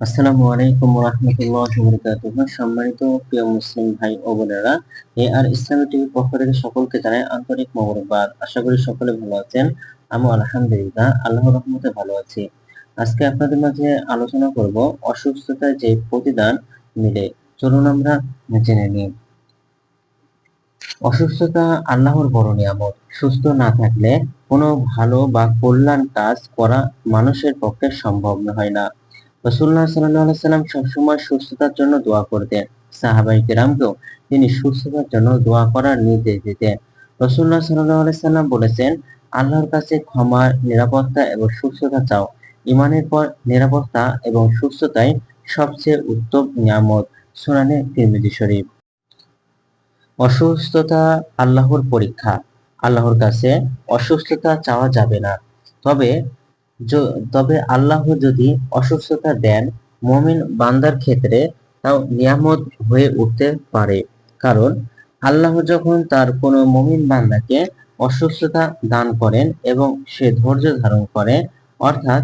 আসসালামু আলাইকুম রহমতুল্লাহ বরকাতুহ সম্মানিত প্রিয় মুসলিম ভাই ও বোনেরা এ আর ইসলামী পক্ষ থেকে সকলকে জানাই আন্তরিক আশা করি সকলে ভালো আছেন আমি আলহামদুলিল্লাহ, আল্লাহর রহমতে ভালো আছি। আজকে আপনাদের মাঝে আলোচনা করব অসুস্থতার যে প্রতিদান মিলে। চলুন আমরা জেনে নিই। অসুস্থতা আল্লাহর বড় নিয়ামত। সুস্থ না থাকলে কোনো ভালো বা কল্যাণ কাজ করা মানুষের পক্ষে সম্ভব হয় না। রসুল্লাহ সাল্লাহ সাল্লাম সবসময় সুস্থতার জন্য দোয়া করতেন। সাহাবাই কেরামকেও তিনি সুস্থতার জন্য দোয়া করার নির্দেশ দিতেন। রসুল্লাহ সাল্লাহ সাল্লাম বলেছেন, আল্লাহর কাছে ক্ষমা, নিরাপত্তা এবং সুস্থতা চাও। ইমানের পর নিরাপত্তা এবং সুস্থতাই সবচেয়ে উত্তম নিয়ামত। সুনানে তিরমিজি শরীফ। অসুস্থতা আল্লাহর পরীক্ষা। আল্লাহর কাছে অসুস্থতা চাওয়া যাবে না। তবে তবে আল্লাহ যদি অসুস্থতা দেন, মমিন বান্দার ক্ষেত্রে তাও নিয়ামত হয়ে উঠতে পারে। কারণ, আল্লাহ যখন তার কোনো মমিন বান্দাকে অসুস্থতা দান করেন এবং সে ধৈর্য ধারণ করে, অর্থাৎ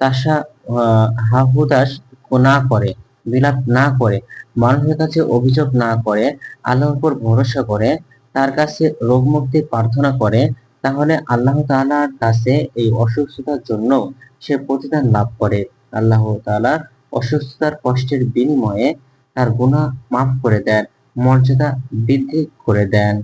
তাসা হাহুদাস না করে, বিলাপ না করে, মানুষের কাছে অভিযোগ না করে, আল্লাহর উপর ভরসা করে, তার কাছে রোগ মুক্তি প্রার্থনা করে তাহলে আল্লাহ তাআলার কাছে এই অসুস্থতার জন্য সে প্রতিদান লাভ করে। আল্লাহ তাআলা অসুস্থতার কষ্টের বিনিময়ে তার গুণা মাফ করে দেন, মর্যাদা বৃদ্ধি করে দেন।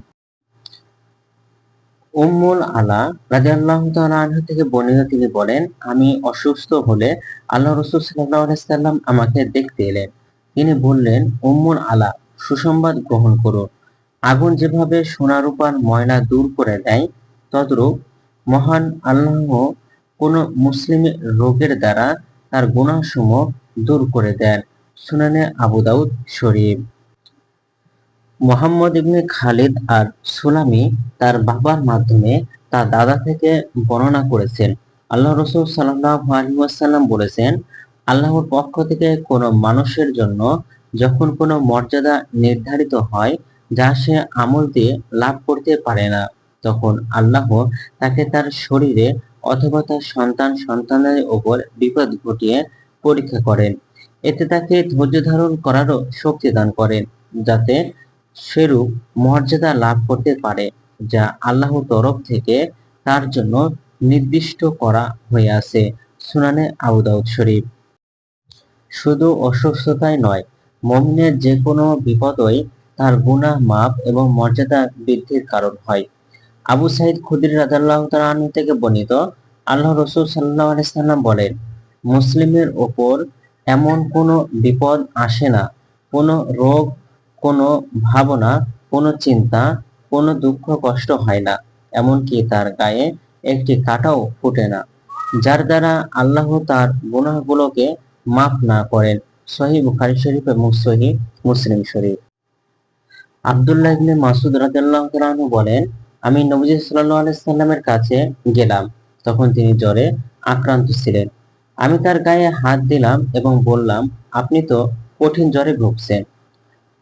উম্মুল আলা রাদিয়াল্লাহু তাআলা আনহা থেকে বর্ণিত তিনি বলেন, আমি অসুস্থ হলে আল্লাহ রাসূল সাল্লাম আমাকে দেখতে এলেন। তিনি বললেন, উম্মুল আলা, সুসংবাদ গ্রহণ করুন আগুন যেভাবে সোনা রূপার ময়লা দূর করে দেয় তদ্রূপ মহান আল্লাহ কোন মুসলিমের রোগের দ্বারা তার গুণাসমূহ দূর করে দেন। সুনানে আবু দাউদ শরীফ। মোহাম্মদ ইবনে খালিদ আর সুলামি তার বাবার মাধ্যমে তার দাদা থেকে বর্ণনা করেছেন। আল্লাহ রসুল আলহিহাসাল্লাম বলেছেন, আল্লাহর পক্ষ থেকে কোনো মানুষের জন্য যখন কোনো মর্যাদা নির্ধারিত হয়, যা সে আমল দিয়ে লাভ করতে পারে না। তখন আল্লাহ তাকে তার শরীরে অথবা তার সন্তান সন্তানের ওপর বিপদ ঘটিয়ে পরীক্ষা করেন। এতে তাকে ধৈর্য ধারণ করারও শক্তি দান করেন, যাতে সেরূপ মর্যাদা লাভ করতে পারে, যা আল্লাহর তরফ থেকে তার জন্য নির্দিষ্ট করা হয়ে আছে। সুনানে আবুদাউদ শরীফ। শুধু অসুস্থতাই নয়, মমিনের যে কোনো বিপদই তার গুনাহ মাপ এবং মর্যাদা বৃদ্ধির কারণ হয়। আবু সাইদ খুদির রাজাল্লাহ তালু থেকে বর্ণিত, আল্লাহ রসুল সাল্লাহ আলাইসাল্লাম বলেন, মুসলিমের ওপর এমন কোনো বিপদ আসে না। কোনো রোগ, কোনো ভাবনা, কোনো চিন্তা, কোনো দুঃখ কষ্ট হয় না। এমনকি তার গায়ে একটি কাটাও ফুটে না, যার দ্বারা আল্লাহ তার গুনাহগুলোকে মাফ না করেন। সহি বুখারি শরীফ এবং সহি মুসলিম শরীফ। আবদুল্লাহ মাসুদ রাদিয়াল্লাহু বলেন আমি নবজি সাল্লাল্লাহু আলাইহি সাল্লামের কাছে গেলাম। তখন তিনি জ্বরে আক্রান্ত ছিলেন। আমি তার গায়ে হাত দিলাম এবং বললাম, আপনি তো কঠিন জ্বরে ভুগছেন।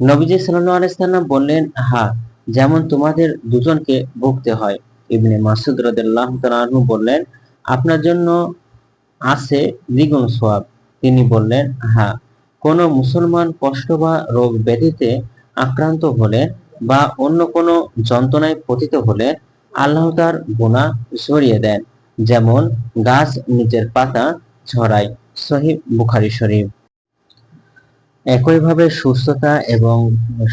নবীজি সাল্লাল্লাহু আলাইহি সাল্লাম বললেন, হা, যেমন তোমাদের দুজনকে ভুগতে হয়। ইবনে মাসুদ রাদিয়াল্লাহু তাআলা বললেন, আপনার জন্য আছে দ্বিগুণ সোয়াব তিনি বললেন হ্যাঁ কোন মুসলমান কষ্ট বা রোগ ব্যাধিতে আক্রান্ত হলে বা অন্য কোনো যন্ত্রণায় পতিত হলে আল্লাহ তার গুণা সরিয়ে দেন। যেমন গাছ নিজের পাতা ঝরায় সহিব বুখারি শরীফ। একইভাবে সুস্থতা এবং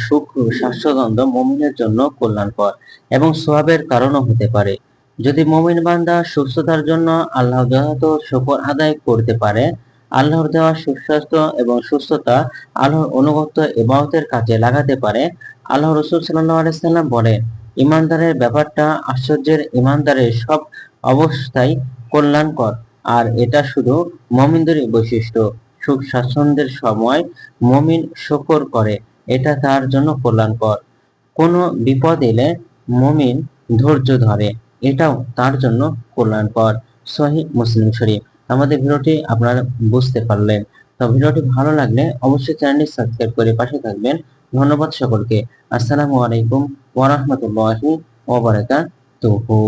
সুখ স্বাস্থ্যদ্বন্দ্ব মমিনের জন্য কল্যাণকর এবং সোয়াবের কারণও হতে পারে। যদি মমিন বান্দা সুস্থতার জন্য আল্লাহ যথাযথ শকর আদায় করতে পারে আল্লাহর দেওয়া সুস্বাস্থ্য এবং সুস্থতা আল্লাহর অনুগত ইবাহতের কাজে লাগাতে পারে। আল্লাহ রসুল সাল্লাহ আলাইসাল্লাম ইমানদারের ব্যাপারটা আশ্চর্যের ইমানদারের সব অবস্থায় কল্যাণকর, আর এটা শুধু মমিনদেরই বৈশিষ্ট্য। সুখ স্বাচ্ছন্দ্যের সময় মমিন শকর করে, এটা তার জন্য কল্যাণকর। কোনো বিপদ এলে মমিন ধৈর্য ধরে, এটাও তার জন্য কল্যাণকর। সহি মুসলিম শরীফ। আমাদের ভিডিওটি আপনারা বুঝতে পারলেন। তো ভিডিওটি ভালো লাগলে অবশ্যই চ্যানেলটি সাবস্ক্রাইব করে পাশে থাকবেন। ধন্যবাদ সকলকে। আসসালামু আলাইকুম ওয়া বারাকাতুহু।